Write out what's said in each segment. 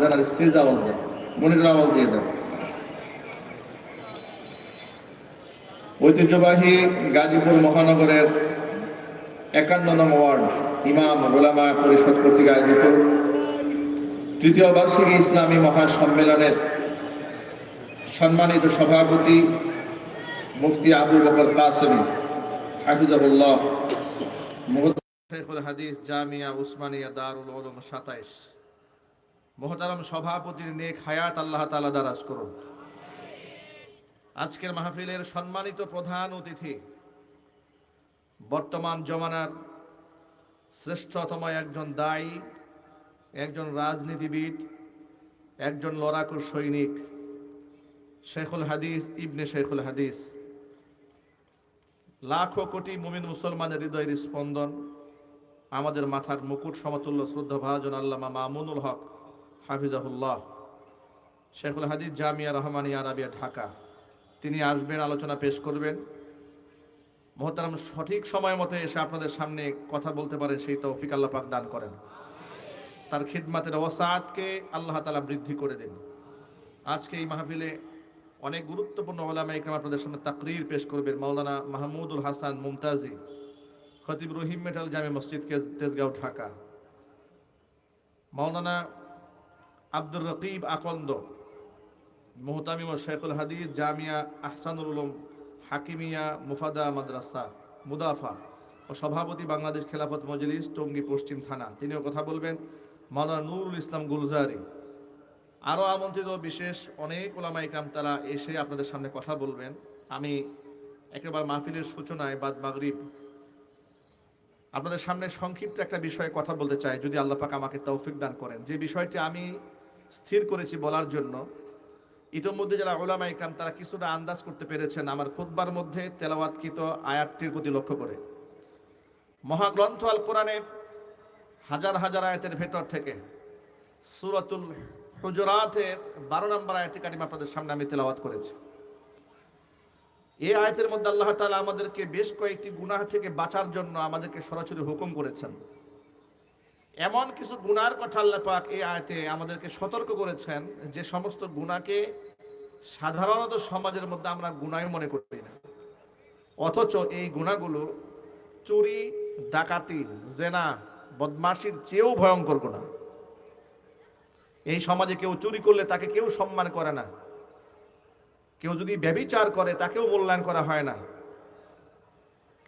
দেন আর stage আওয়াজ দেন monitor আওয়াজ দিয়ে দেন ঐতিহ্যবাহী গাজীপুর মহানগরের একান্ন নং ওয়ার্ড ইমাম গোলামা পরিষদ কর্তৃক আয়োজিত তৃতীয় বার্ষিকী ইসলামী মহাসম্মেলনের সম্মানিত সভাপতি মুফতি আবু বকর কাসমি, হাফিজাহুল্লাহ শেখুল হাদিস জামিয়া উসমানিয়া দারুল সাতাইশ। মোহতারাম সভাপতির নেক হায়াত আল্লাহ তাআলা দারাজ করুন। আজকের মাহফিলের সম্মানিত প্রধান অতিথি বর্তমান জমানার শ্রেষ্ঠতম একজন দায়ী, একজন রাজনীতিবিদ, একজন লড়াকু সৈনিক, শেখুল হাদিস ইবনে শেখুল হাদিস। লাখো কোটি মুমিন মুসলমানের হৃদয়ের স্পন্দন, আমাদের মাথার মুকুট সমতুল্য শ্রদ্ধা ভাজন আল্লামা মামুনুল হক হাফিজাহুল্লাহ, শেখুল হাদিস জামিয়া রহমানী আরাবিয়া, ঢাকা। তিনি আসবেন, আলোচনা পেশ করবেন। মহতারাম সঠিক সময় মতো এসে আপনাদের সামনে কথা বলতে পারেন, সেই তৌফিক আল্লাহ পাক দান করেন। তার খিদমাতের অসাদকে আল্লাহ তালা বৃদ্ধি করে দিন। আজকে এই মাহফিলে অনেক গুরুত্বপূর্ণ ওলামা ইকরাম আপনাদের সামনে তাকরির পেশ করবেন। মাওলানা মাহমুদুল হাসান মুমতাজি, খতিব রহিম মেটাল জামে মসজিদ তেজগাঁও, ঢাকা। মাওলানা আব্দুর রকিব আকন্দ, মোহতামিম শেখুল হাদিস, জামিয়া আহসানুল উলুম, হাকিমিয়া মুফাদা মাদ্রাসা, মুদাফা ও সভাপতি বাংলাদেশ খেলাফত মজলিস, টঙ্গী পশ্চিম থানা। তিনিও কথা বলবেন, মাওলানা নুরুল ইসলাম গুলজারি। আরও আমন্ত্রিত বিশেষ অনেক ওলামা ইকরাম, তারা এসে আপনাদের সামনে কথা বলবেন। আমি একেবারে মাহফিলের সূচনায় বাদ মাগরিব। আপনাদের সামনে সংক্ষিপ্ত একটা বিষয়ে কথা বলতে চাই, যদি আল্লাহ পাক আমাকে তৌফিক দান করেন। যে বিষয়টি আমি স্থির করেছি বলার জন্য। ইতোমধ্যে যারা ওলামা ইকরাম, তারা কিছুটা আন্দাজ করতে পেরেছেন আমার খুতবার মধ্যে তেলাওয়াতকৃত আয়াতটির প্রতি লক্ষ্য করে। মহাগ্রন্থ আল কোরআনের হাজার হাজার আয়াতের ভেতর থেকে সুরাতুল হুজরাতের বারো নম্বর আয়াতটি কারিম আপনাদের সামনে আমি তেলাওয়াত করেছি। এই আয়াতের মধ্যে আল্লাহ তালা আমাদেরকে বেশ কয়েকটি গুনাহ থেকে বাঁচার জন্য আমাদেরকে সরাসরি হুকুম করেছেন। এমন কিছু গুনার কথা আল্লাহ পাক এই আয়াতে আমাদেরকে সতর্ক করেছেন যে সমস্ত গুণাকে সাধারণত সমাজের মধ্যে আমরা গুনায় মনে করি না। অথচ এই গুণাগুলো চুরি, ডাকাতি, জেনা, বদমাশির চেয়েও ভয়ঙ্কর গুণা। এই সমাজে কেউ চুরি করলে তাকে কেউ সম্মান করে না। কেউ যদি ব্যবিচার করে তাকেও মূল্যায়ন করা হয় না।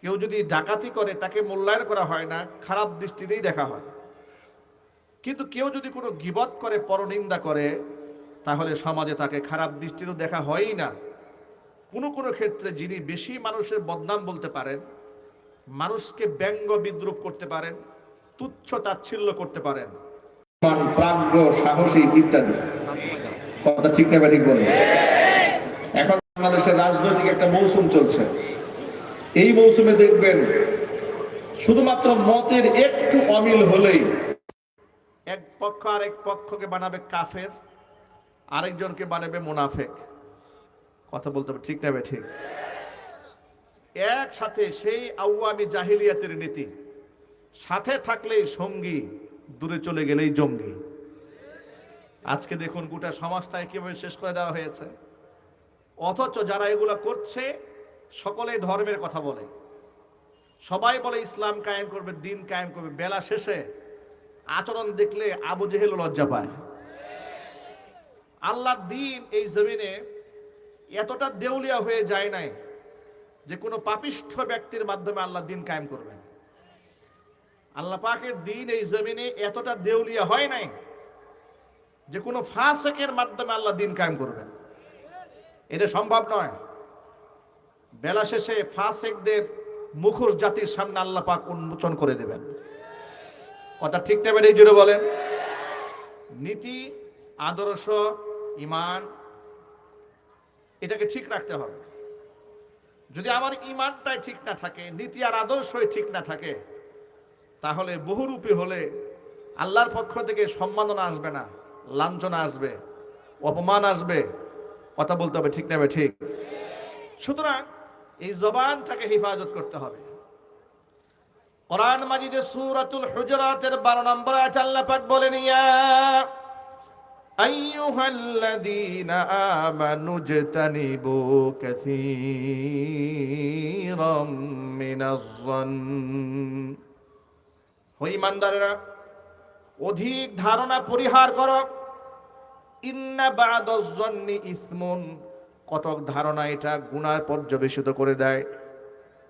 কেউ যদি ডাকাতি করে তাকে মূল্যায়ন করা হয় না, খারাপ দৃষ্টিতেই দেখা হয়। কিন্তু কেউ যদি কোনো গিবত করে, পরনিন্দা করে, তাহলে সমাজে তাকে খারাপ দৃষ্টিরও দেখা হয়ই না। কোনো কোনো ক্ষেত্রে যিনি বেশি মানুষের বদনাম বলতে পারেন, মানুষকে ব্যঙ্গ বিদ্রুপ করতে পারেন, তুচ্ছ তাচ্ছিল্য করতে পারেন। সাহসী ইত্যাদি। কথা ঠিক না ঠিক বলে? এখন বাংলাদেশের রাজনৈতিক একটা মৌসুম চলছে। এই মৌসুমে দেখবেন, শুধুমাত্র মতের একটু অমিল হলেই এক পক্ষ আরেক পক্ষকে বানাবে কাফের, আরেকজনকে বানাবে মুনাফেক। কথা বলতে হবে, ঠিক না ঠিক। একসাথে সেই আউয়ামি জাহিলিয়াতের নীতি। সাথে থাকলেই সঙ্গী, দূরে চলে গেলেই জঙ্গি। আজকে দেখুন গোটা সমাজটা কীভাবে শেষ করে দেওয়া হয়েছে। অথচ যারা এগুলো করছে, সকলেই ধর্মের কথা বলে। সবাই বলে ইসলাম কায়েম করবে, দিন কায়েম করবে, বেলা শেষে আচরণ দেখলে আবু জেহেল লজ্জা পায়। আল্লাহর দিন এই জমিনে এতটা দেউলিয়া হয়ে যায় নাই যে কোনো পাপিষ্ঠ ব্যক্তির মাধ্যমে আল্লাহ দিন কায়েম করবেন। আল্লাহ পাকের দিন এই জমিনে এতটা দেউলিয়া হয় নাই যে কোনো ফাসেকের মাধ্যমে আল্লাহ দিন কায়েম করবেন। এটা সম্ভব নয়। বেলা শেষে ফাঁসেকদের মুখোশ জাতির সামনে আল্লাহ পাক উন্মোচন করে দেবেন। কথা ঠিক না এই জুড়ে বলেন। নীতি, আদর্শ, ইমান, এটাকে ঠিক রাখতে হবে। যদি আমার ইমানটাই ঠিক না থাকে, নীতি আর আদর্শই ঠিক না থাকে, তাহলে বহুরূপী হলে আল্লাহর পক্ষ থেকে সম্মাননা আসবে না, লাঞ্ছনা আসবে, অপমান আসবে। কথা বলতে হবে ঠিক নেবে ঠিক সুতরাং এই জবানটাকে হেফাজত করতে হবে। কোরআন মাজিদে সূরাতুল হুজুরাতের 12 নম্বর আয়াত আল্লাহ পাক বলেন, ইয়া আইয়ুহাল্লাযীনা আমানু জতানিবু কাসীরাম মিনাজ-যন্ন ও ঈমানদারেরা অধিক ধারণা পরিহার করো। ইন্না বাদাজ-যন্নি ইসমুন, কতক ধারণা এটা গুনার পর্যবেশিত করে দেয়।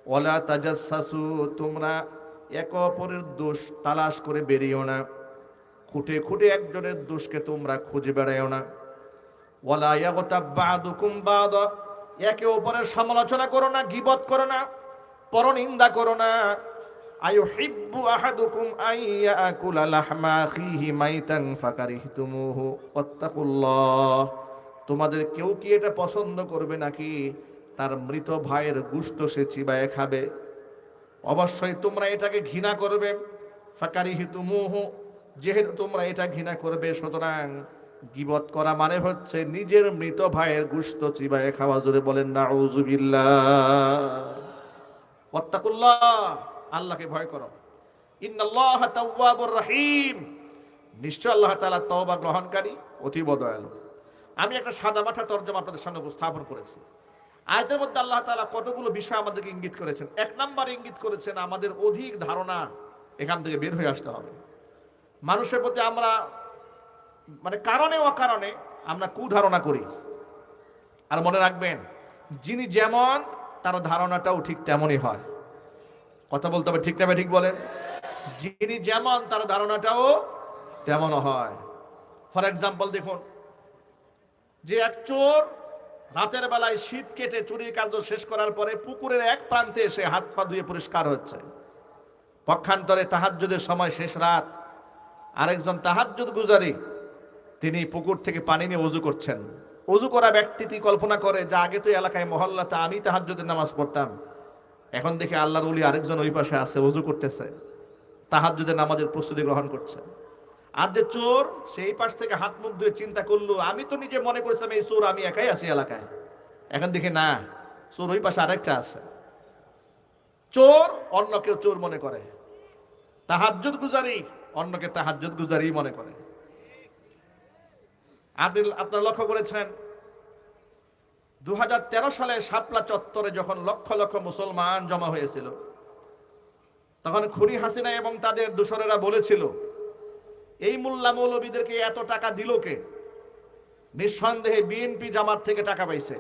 ওয়ালা তাজাসসাসু, তোমরা এক অপরের দোষ তালাশ করে বেরিয়েও না। খুঁটে খুঁটে একজনের দোষকে তোমরা খুঁজে বেড়াইও না। একে অপরের সমালোচনা করো না, গিবত করো না, পরনিন্দা করো না। আহাদুকুম তোমাদের কেউ কি এটা পছন্দ করবে নাকি? তার মৃত ভাইয়ের গুস্ত সে চিবায়ে খাবে। অবশ্যই তোমরা এটাকে ঘৃণা করবে। ফাকারিহতুমুহু, যেহেতু তোমরা এটা ঘৃণা করবে, সুতরাং গিবত করা মানে হচ্ছে নিজের মৃত ভাইয়ের গুস্ত চিবায়ে খাওয়া। জোরে বলেন ওয়াত্তাকুল্লাহ, আল্লাহকে ভয় করো। ইন্নাল্লাহ রহিম। নিশ্চয় আল্লাহ তাআলা তওবা গ্রহণকারী দয়ালু আমি একটা সাদা মাঠা তর্জমা আপনাদের সামনে উপস্থাপন করেছি। আয়াতের মধ্যে আল্লাহ তালা কতগুলো বিষয় আমাদেরকে ইঙ্গিত করেছেন? এক নাম্বার ইঙ্গিত করেছেন আমাদের অধিক ধারণা এখান থেকে বের হয়ে আসতে হবে। মানুষের প্রতি আমরা মানে কারণে অকারণে আমরা কুধারণা করি। আর মনে রাখবেন, যিনি যেমন, তার ধারণাটাও ঠিক তেমনই হয়। কথা বলতে হবে ঠিক না ঠিক বলেন? যিনি যেমন, তার ধারণাটাও তেমন হয়। ফর এক্সাম্পল দেখুন, যে এক চোর রাতের বেলায় শীত কেটে চুরির কার্য শেষ করার পরে পুকুরের এক প্রান্তে এসে হাত পা ধুয়ে পরিষ্কার হচ্ছে। পক্ষান্তরে তাহাজ্জুদের সময় শেষ রাত। আরেকজন তাহাজ্জুদ গুজারি, তিনি পুকুর থেকে পানি নিয়ে অজু করছেন। অজু করা ব্যক্তিটি কল্পনা করে, যে আগে তো এলাকায় মহল্লাতে আমি তাহাজ্জুদের নামাজ পড়তাম। এখন দেখি আল্লাহর উলি আরেকজন ওই পাশে আছে অজু করতেছে। তাহাজ্জুদের নামাজের প্রস্তুতি গ্রহণ করছে। আর যে চোর, সেই পাশ থেকে হাত মুখ ধুয়ে চিন্তা করল, আমি তো নিজে মনে করেছিলাম এই চোর, আমি একাই আছি এলাকায়। এখন দেখি, না, চোর ওই পাশে আরেকটা আছে। চোর অন্য কেউ চোর মনে করে। তাহাজ্জুদ গুজারি অন্যকে তাহাজ্জুদ গুজারি মনে করে। আপনি আপনারা লক্ষ্য করেছেন দু হাজার তেরো সালে শাপলা চত্বরে যখন লক্ষ লক্ষ মুসলমান জমা হয়েছিল, তখন খুনি হাসিনা এবং তাদের দূষরেরা বলেছিল এই মোল্লা মৌলবীদেরকে এত টাকা দিল কে? নিঃসন্দেহে বিএনপি জামাত থেকে টাকা পাইছে।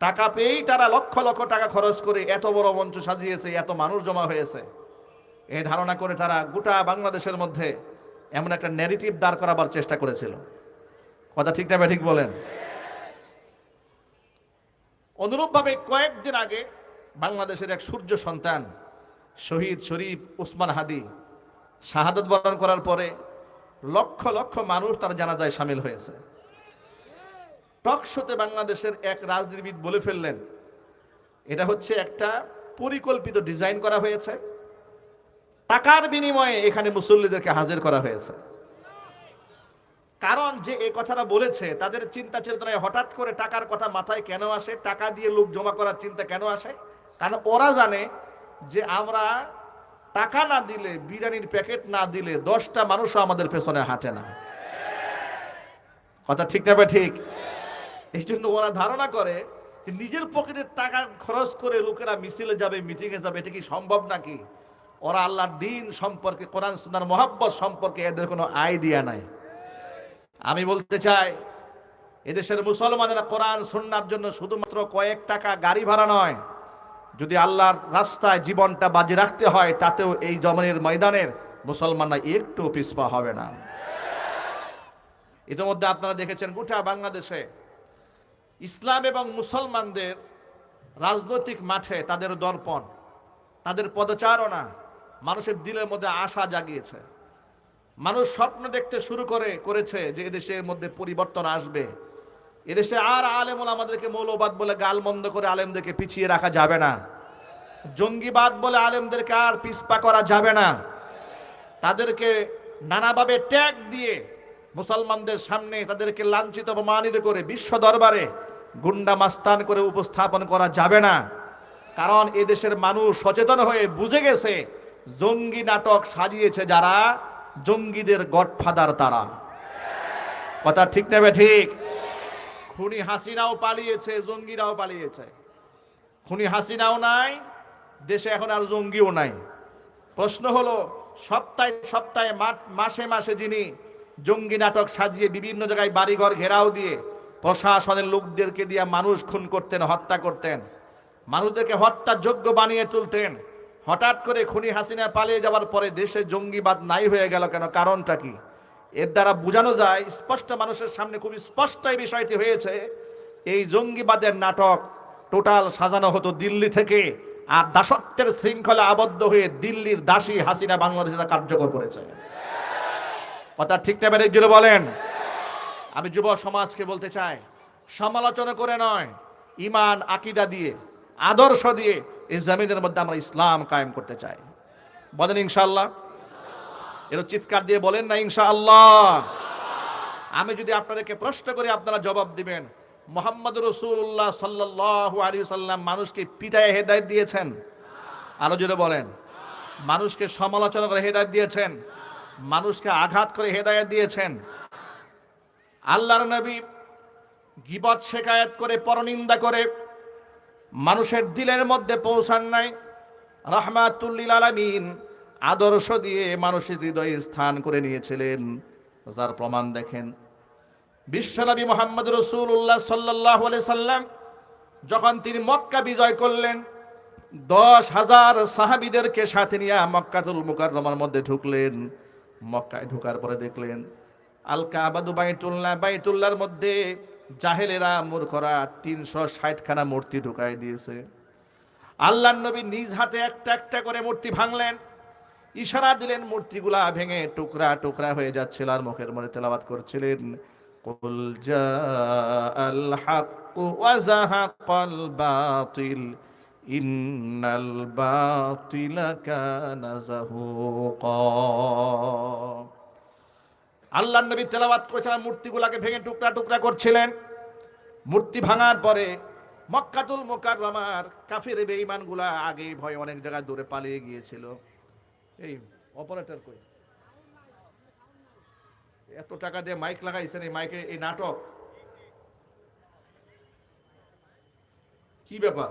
টাকা পেয়েই তারা লক্ষ লক্ষ টাকা খরচ করে এত বড় মঞ্চ সাজিয়েছে, এত মানুষ জমা হয়েছে। এই ধারণা করে তারা গোটা বাংলাদেশের মধ্যে এমন একটা ন্যারেটিভ দাঁড় করাবার চেষ্টা করেছিল। কথা ঠিক না ঠিক বলেন। অনুরূপভাবে কয়েকদিন আগে বাংলাদেশের এক সূর্য সন্তান, শহীদ শরীফ উসমান হাদি শাহাদত বরণ করার পরে লক্ষ লক্ষ মানুষ তার জানাজায় সামিল হয়েছে। টক শোতে বাংলাদেশের এক রাজনীতিবিদ বলে ফেললেন, এটা হচ্ছে একটা পরিকল্পিত ডিজাইন করা হয়েছে। টাকার বিনিময়ে এখানে মুসল্লিদেরকে হাজির করা হয়েছে। কারণ যে এই কথাটা বলেছে, তাদের চিন্তা চেতনায় হঠাৎ করে টাকার কথা মাথায় কেন আসে, টাকা দিয়ে লোক জমা করার চিন্তা কেন আসে? কারণ ওরা জানে যে আমরা টাকা না দিলে, বিরিয়ানির প্যাকেট না দিলে দশটা মানুষও আমাদের পেছনে হাঁটে না। কথা ঠিক না ঠিক? এই জন্য ওরা ধারণা করে নিজের পকেটে টাকা খরচ করে লোকেরা মিছিলে যাবে মিটিংয়ে যাবে, এটা কি সম্ভব নাকি? ওরা আল্লাহর দিন সম্পর্কে, কোরআন সুনার মহাব্বত সম্পর্কে এদের কোনো আইডিয়া নাই। আমি বলতে চাই, এদেশের মুসলমানেরা কোরআন সুন্নার জন্য শুধুমাত্র কয়েক টাকা গাড়ি ভাড়া নয় যদি আল্লাহর রাস্তায় জীবনটা বাজি রাখতে হয়, তাতেও এই জমানের ময়দানের মুসলমানরা একটু পিছপা হবে না। ইতিমধ্যে আপনারা দেখেছেন গোটা বাংলাদেশে ইসলাম এবং মুসলমানদের রাজনৈতিক মাঠে তাদের দর্পণ, তাদের পদচারণা মানুষের দিলের মধ্যে আশা জাগিয়েছে। মানুষ স্বপ্ন দেখতে শুরু করে, করেছে যে এদেশের মধ্যে পরিবর্তন আসবে। এদেশে আর আলেমুল আমাদেরকে মৌলবাদ বলে গালমন্দ করে আলেমদেরকে পিছিয়ে রাখা যাবে না। জঙ্গিবাদ বলে আলেমদেরকে আর পিছপা করা যাবে না। তাদেরকে নানাভাবে ট্যাগ দিয়ে মুসলমানদের সামনে তাদেরকে লাঞ্ছিত, অপমানিত করে বিশ্ব দরবারে গুন্ডা মাস্তান করে উপস্থাপন করা যাবে না। কারণ এদেশের মানুষ সচেতন হয়ে বুঝে গেছে, জঙ্গি নাটক সাজিয়েছে যারা জঙ্গিদের গডফাদার তারা। কথা ঠিক নেবে ঠিক? খুনি হাসিনাও পালিয়েছে, জঙ্গিরাও পালিয়েছে। খুনি হাসিনাও নাই, দেশে এখন আর জঙ্গিও নাই। প্রশ্ন হলো, সপ্তাহে সপ্তাহে মাসে মাসে যিনি জঙ্গি নাটক সাজিয়ে বিভিন্ন জায়গায় বাড়িঘর ঘেরাও দিয়ে প্রশাসনের লোকদেরকে দিয়ে মানুষ খুন করতেন, হত্যা করতেন, মানুষদেরকে হত্যার যোগ্য বানিয়ে তুলতেন, হঠাৎ করে খুনি হাসিনা পালিয়ে যাওয়ার পরে দেশে জঙ্গিবাদ নাই হয়ে গেল কেন? কারণটা কি? এর দ্বারা বোঝানো যায়, স্পষ্ট মানুষের সামনে খুব স্পষ্ট এই বিষয়টি হয়েছে, এই জঙ্গিবাদের নাটক টোটাল সাজানো হতো দিল্লি থেকে আর দাসত্বের শৃঙ্খলা আবদ্ধ হয়ে দিল্লির দাসী হাসিনা বাংলাদেশে কার্যকর করেছে। কথা ঠিক না জুড়ে বলেন? আমি যুব সমাজকে বলতে চাই, সমালোচনা করে নয়, ইমান, আকিদা দিয়ে, আদর্শ দিয়ে এই জমিনের মধ্যে আমরা ইসলাম কায়েম করতে চাই। বলেন ইনশাল্লাহ এর চিৎকার দিয়ে বলেন না, ইনশাআল্লাহ। আমি যদি আপনাদেরকে প্রশ্ন করি, আপনারা জবাব দিবেন, মোহাম্মদ রসুল্লাহ সাল্লাহ আলী সাল্লাম মানুষকে পিটায় হেদায়ত দিয়েছেন? আরও যদি বলেন, মানুষকে সমালোচনা করে হেদায়ত দিয়েছেন? মানুষকে আঘাত করে হেদায়ত দিয়েছেন? আল্লাহর নবী গিবত শেখায়ত করে, পরনিন্দা করে, মানুষের দিলের মধ্যে পৌঁছান নাই। রহমাতুল্লিল আলামিন আদর্শ দিয়ে মানুষের হৃদয়ে স্থান করে নিয়েছিলেন। যার প্রমাণ দেখেন বিশ্বনবী মোহাম্মদ রসুল্লাহ সাল্লাহ সাল্লাম যখন তিনি মক্কা বিজয় করলেন, দশ হাজার সাহাবিদেরকে সাথে নিয়ে মক্কাতুল মুকাররমার মধ্যে ঢুকলেন। মক্কায় ঢুকার পরে দেখলেন, আল কাবাদু বাইতুল্লাহ বাইতুল্লাহর মধ্যে জাহেলেরা মূর্খরা তিনশো ষাটখানা মূর্তি ঢুকাই দিয়েছে। আল্লাহ নবী নিজ হাতে একটা একটা করে মূর্তি ভাঙলেন। ইশারা দিলেন, মূর্তিগুলা ভেঙে টুকরা টুকরা হয়ে যাচ্ছিল আর মুখের মধ্যে তেলাবাত করছিলেন জাআল হাক্কু ওয়া জাহাকাল বাতিল, ইন্নাল বাতিলা কানা যাহুকা। আল্লাহ নবী তেলাবাত করেছিলেন মূর্তিগুলাকে ভেঙে টুকরা টুকরা করছিলেন। মূর্তি ভাঙার পরে মক্কাতুল মোকাররমার কাফির বেঈমানগুলা আগে ভয় অনেক জায়গায় দূরে পালিয়ে গিয়েছিল। এই অপারেটর কই? এত টাকা দিয়ে মাইক লাগাইছেন এই মাইকে এই নাটক। কি ব্যাপার?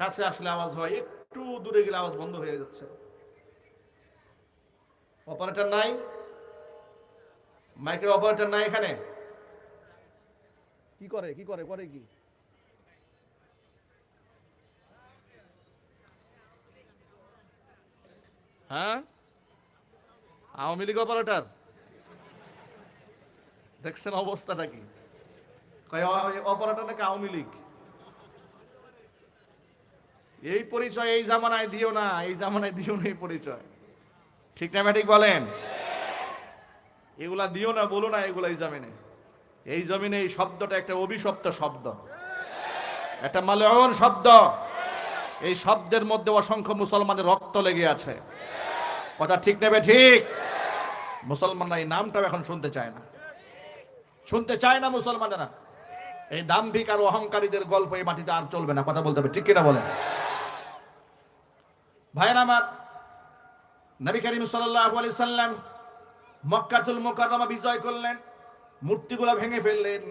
কাছে আসলে আওয়াজ হয়, একটু দূরে গেলে আওয়াজ বন্ধ হয়ে যাচ্ছে। অপারেটর নাই? মাইকের অপারেটর নাই এখানে? কি করে কি করে করে কি? হ্যাঁ? আওয়ামী লীগ অপারেটর দেখছেন অবস্থাটা কি? অপারেটর নাকি আওয়ামী লীগ? এই পরিচয় এই জামানায় দিও না, এই জামানায় দিও না এই পরিচয়। ঠিক না ঠিক বলেন? এগুলা দিও না, বলো না এগুলা এই জমিনে। এই জমিনে এই শব্দটা একটা অভিশপ্ত শব্দ। একটা মালয়ন শব্দ। এই শব্দের মধ্যে অসংখ্য মুসলমানের রক্ত লেগে আছে। কথা ঠিক নেবে ঠিক? মুসলমানরা এই নামটাও এখন শুনতে চায় না। শুনতে চায় না মুসলমানেরা। এই দাম্ভিক আর অহংকারীদের গল্প এই মাটিতে আর চলবে না। কথা বলতে হবে, ঠিক কিনা বলেন? ভাইয়ের আমার, নবী করিম সাল্লাল্লাহু আলাইহি সাল্লাম মক্কাতুল মুকাররমা বিজয় করলেন, মূর্তিগুলো ভেঙে ফেললেন।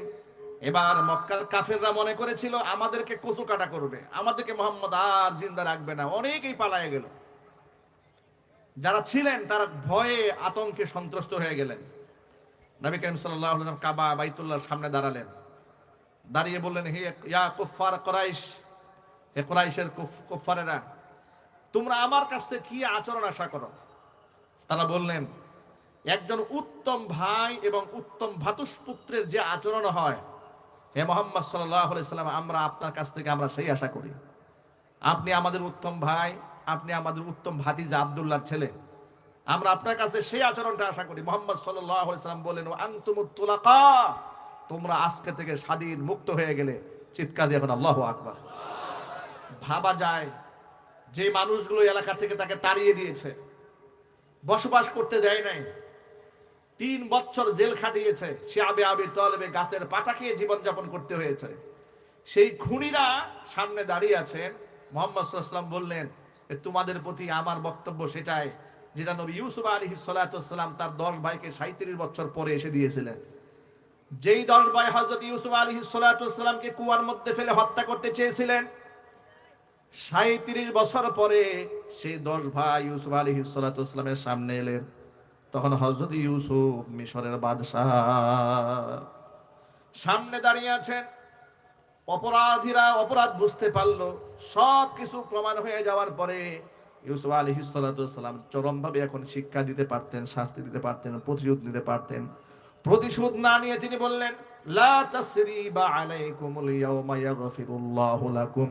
এবার মক্কার কাফেররা মনে করেছিল, আমাদেরকে কচু কাটা করবে। আমাদেরকে মোহাম্মদ আর জিন্দা রাখবে না। অনেকেই পালায়ে গেল। যারা ছিলেন, তারা ভয়ে, আতঙ্কে সন্ত্রস্ত হয়ে গেলেন। নবী করিম ওয়াসাল্লাম কাবা, বাইতুল্লাহর সামনে দাঁড়ালেন। দাঁড়িয়ে বললেন, হে, ইয়া কুফার কোরাইশ, হে কোরাইশের কুফ- কুফারেরা তোমরা আমার কাছ থেকে কি আচরণ আশা করো? তারা বললেন, একজন উত্তম ভাই এবং উত্তম ভাতুষপুত্রের যে আচরণ হয় হে মোহাম্মদ সাল্লাম আমরা আপনার কাছ থেকে আমরা সেই আশা করি। আপনি আমাদের উত্তম ভাই, আপনি আমাদের উত্তম ভাতিজা আবদুল্লাহর ছেলে। আমরা আপনার কাছে সেই আচরণটা আশা করি। মোহাম্মদ সাল্লাম বলেন আন্তমুত্তুলাকা তোমরা আজকে থেকে স্বাধীন, মুক্ত হয়ে গেলে চিৎকার দিয়ে এখন আল্লাহ আকবার। ভাবা যায়, যে মানুষগুলো এলাকা থেকে তাকে তাড়িয়ে দিয়েছে, বসবাস করতে দেয় নাই তিন বছর জেল খাটিয়েছে সে আবে আবে তলবে গাছের পাতা খেয়ে জীবনযাপন করতে হয়েছে। সেই খুনিরা সামনে দাঁড়িয়ে আছেন। মোহাম্মদ সাল্লাম বললেন তোমাদের প্রতি আমার বক্তব্য সেটাই যেটা নবী ইউসুফ আলী সাল্লাম তার দশ ভাইকে সাঁত্রিশ বছর পরে এসে দিয়েছিলেন। যেই দশ ভাই হজরত ইউসুফ আলী সালাতামকে কুয়ার মধ্যে ফেলে হত্যা করতে চেয়েছিলেন সাঁত্রিশ বছর পরে সেই দশ ভাই ইউসুফ আলী সালাতামের সামনে এলেন। তখন হজরত ইউসুফ মিশরের বাদশাহ সামনে দাঁড়িয়ে আছেন। অপরাধীরা অপরাধ বুঝতে পারল সব কিছু প্রমাণ হয়ে যাওয়ার পরে ইউসুফ আলী সালাম চরমভাবে এখন শিক্ষা দিতে পারতেন, শাস্তি দিতে পারতেন, প্রতিশোধ নিতে পারতেন। প্রতিশোধ না নিয়ে তিনি বললেন লাকুম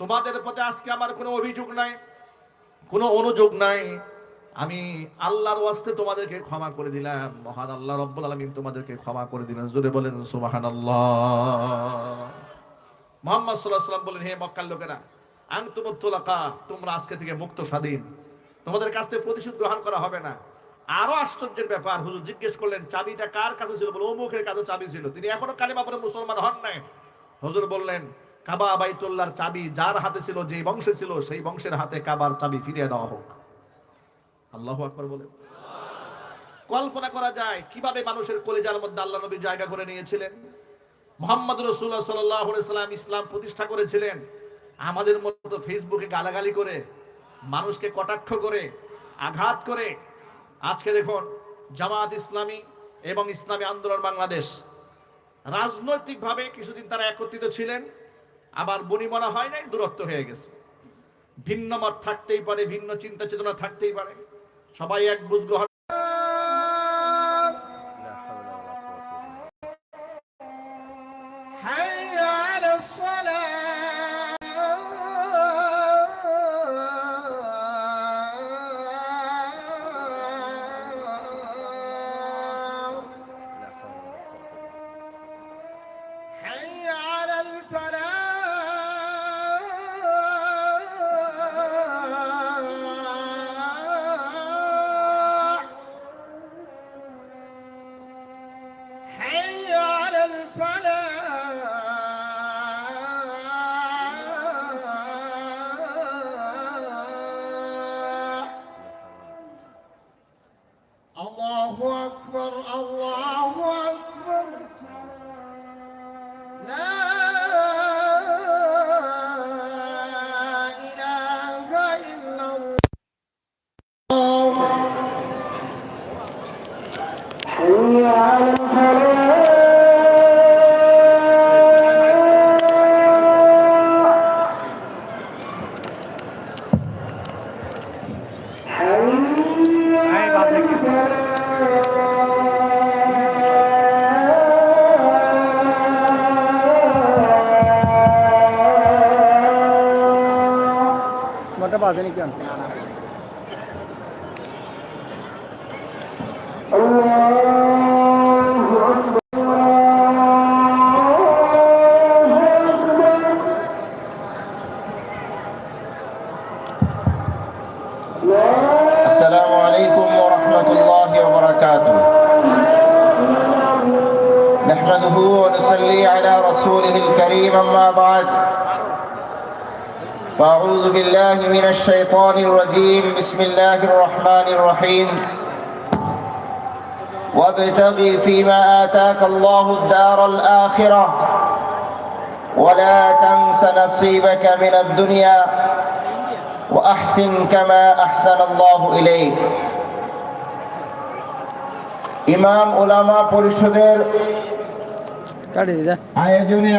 তোমাদের প্রতি আজকে আমার কোনো অভিযোগ নাই, কোনো অনুযোগ নাই। আমি আল্লাহর ওয়াস্তে তোমাদেরকে ক্ষমা করে দিলাম। মহান আল্লাহ রব্বুল আলামিন তোমাদেরকে ক্ষমা করে দিলেন জোরে বলেন, সুবহানাল্লাহ। মোহাম্মদ সাল্লাল্লাহু আলাইহি সাল্লাম বলেন, হে মক্কার লোকেরা আনতুমুত তুলাকা তোমরা আজকে থেকে মুক্ত স্বাধীন। তোমাদের কাছ থেকে প্রতিশোধ গ্রহণ করা হবে না। আরও আশ্চর্যের ব্যাপার, হুজুর জিজ্ঞেস করলেন, চাবিটা কার কাছে ছিল? বলে অমুখের কাছে চাবি ছিল। তিনি এখনও কালিমা পরে মুসলমান হন নাই। হুজুর বললেন কাবা বাইতুল্লাহর চাবি যার হাতে ছিল যে বংশে ছিল, সেই বংশের হাতে কাবার চাবি ফিরিয়ে দেওয়া হোক। আল্লাহ আকবার বলে কল্পনা করা যায় কীভাবে মানুষের কলিজার মধ্যে আল্লাহ নবী জায়গা করে নিয়েছিলেন। মোহাম্মদ রসুল্লাহ সাল্লাম ইসলাম প্রতিষ্ঠা করেছিলেন। আমাদের মতো ফেসবুকে গালাগালি করে, মানুষকে কটাক্ষ করে, আঘাত করে। আজকে দেখুন জামাত ইসলামী এবং ইসলামী আন্দোলন বাংলাদেশ রাজনৈতিকভাবে কিছুদিন তারা একত্রিত ছিলেন। আবার বনি বনিমনা হয় নাই, দূরত্ব হয়ে গেছে। ভিন্ন মত থাকতেই পারে, ভিন্ন চিন্তা চেতনা থাকতেই পারে। সবাই এক বুঝ গ্রহণ Friday. الفلاح মোটা বাজে নাকি কেন السلام عليكم ورحمة الله وبركاته نحمده ونصلي على رسوله الكريم أما بعد فأعوذ بالله من الشيطان الرجيم بسم الله الرحمن الرحيم وابتغ فيما آتاك الله الدار الآخرة ولا تنس نصيبك من الدنيا وأحسن كما أحسن الله إليك ইমাম ওলামা পরিষদের কাটি দিদা আয়োজনে